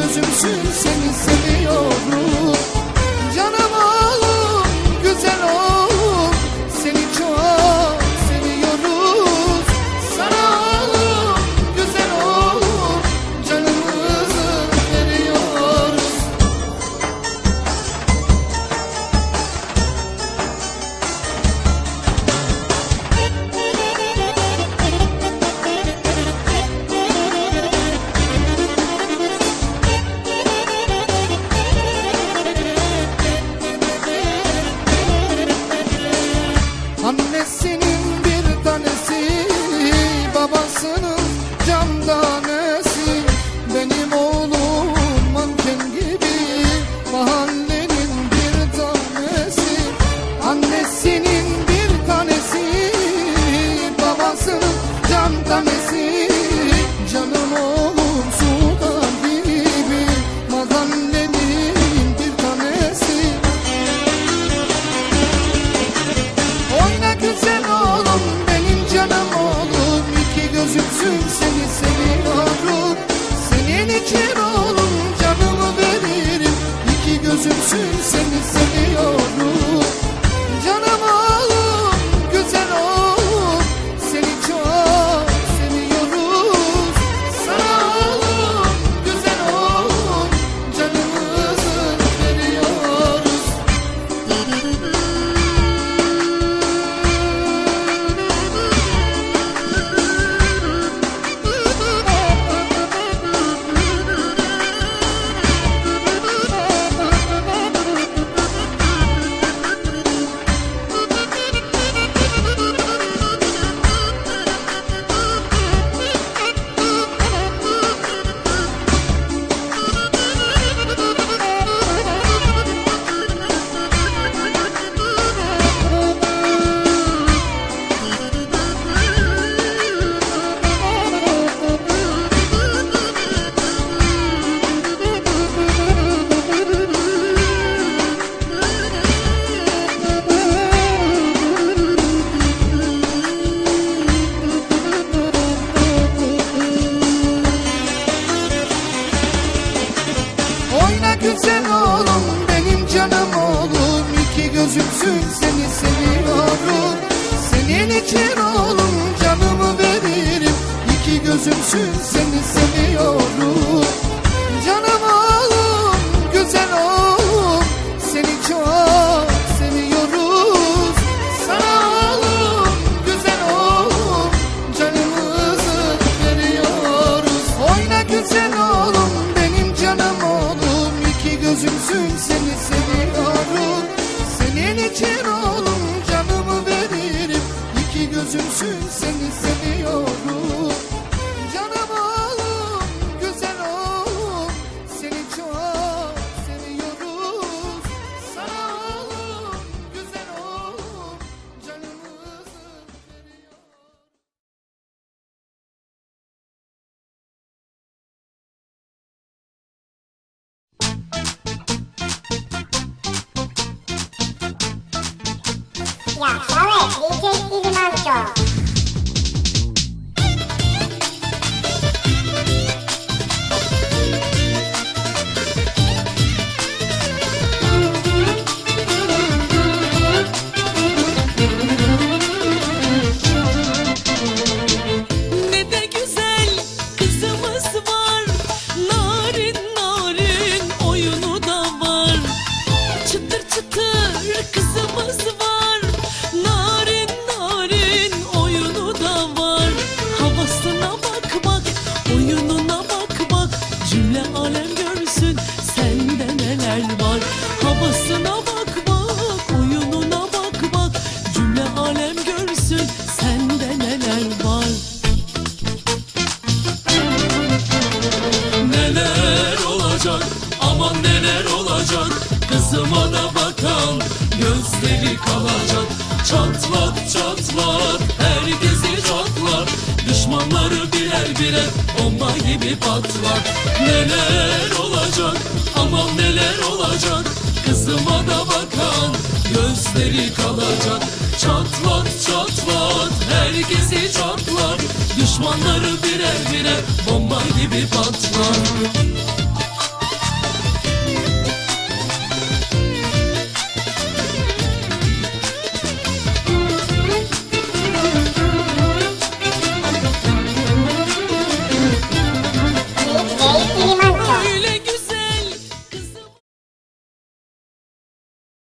gözümsün seni seviyorum. güzel oğlum benim canım oğlum. İki gözümsün seni seviyorum. Senin için oğlum canımı veririm. İki gözümsün seni show. çatlak çatlar Herkesi çatlar. Düşmanları birer birer bomba gibi patlar. Neler olacak? Aman neler olacak? Kızıma da bakan gözleri kalacak. Çatlat çatlat herkesi çatlar. Düşmanları birer birer bomba gibi patlar.